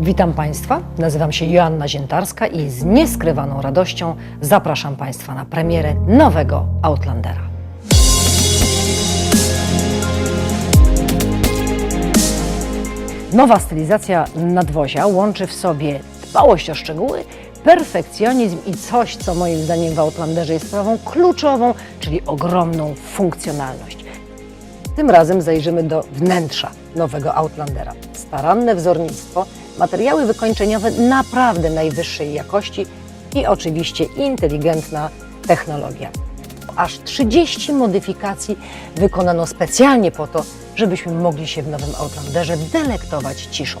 Witam Państwa, nazywam się Joanna Ziętarska i z nieskrywaną radością zapraszam Państwa na premierę nowego Outlandera. Nowa stylizacja nadwozia łączy w sobie dbałość o szczegóły, perfekcjonizm i coś, co moim zdaniem w Outlanderze jest sprawą kluczową, czyli ogromną funkcjonalność. Tym razem zajrzymy do wnętrza nowego Outlandera. Staranne wzornictwo, materiały wykończeniowe naprawdę najwyższej jakości i oczywiście inteligentna technologia. Aż 30 modyfikacji wykonano specjalnie po to, żebyśmy mogli się w nowym Outlanderze delektować ciszą.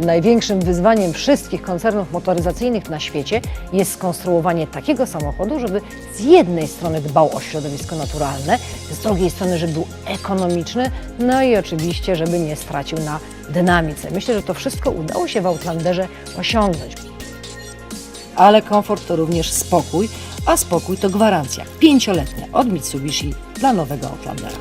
Największym wyzwaniem wszystkich koncernów motoryzacyjnych na świecie jest skonstruowanie takiego samochodu, żeby z jednej strony dbał o środowisko naturalne, z drugiej strony, żeby był ekonomiczny, no i oczywiście, żeby nie stracił na dynamice. Myślę, że to wszystko udało się w Outlanderze osiągnąć. Ale komfort to również spokój, a spokój to gwarancja pięcioletnia od Mitsubishi dla nowego Outlandera.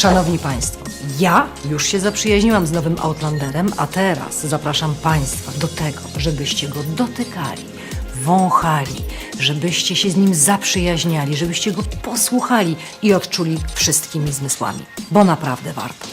Szanowni Państwo, ja już się zaprzyjaźniłam z nowym Outlanderem, a teraz zapraszam Państwa do tego, żebyście go dotykali, wąchali, żebyście się z nim zaprzyjaźniali, żebyście go posłuchali i odczuli wszystkimi zmysłami, bo naprawdę warto.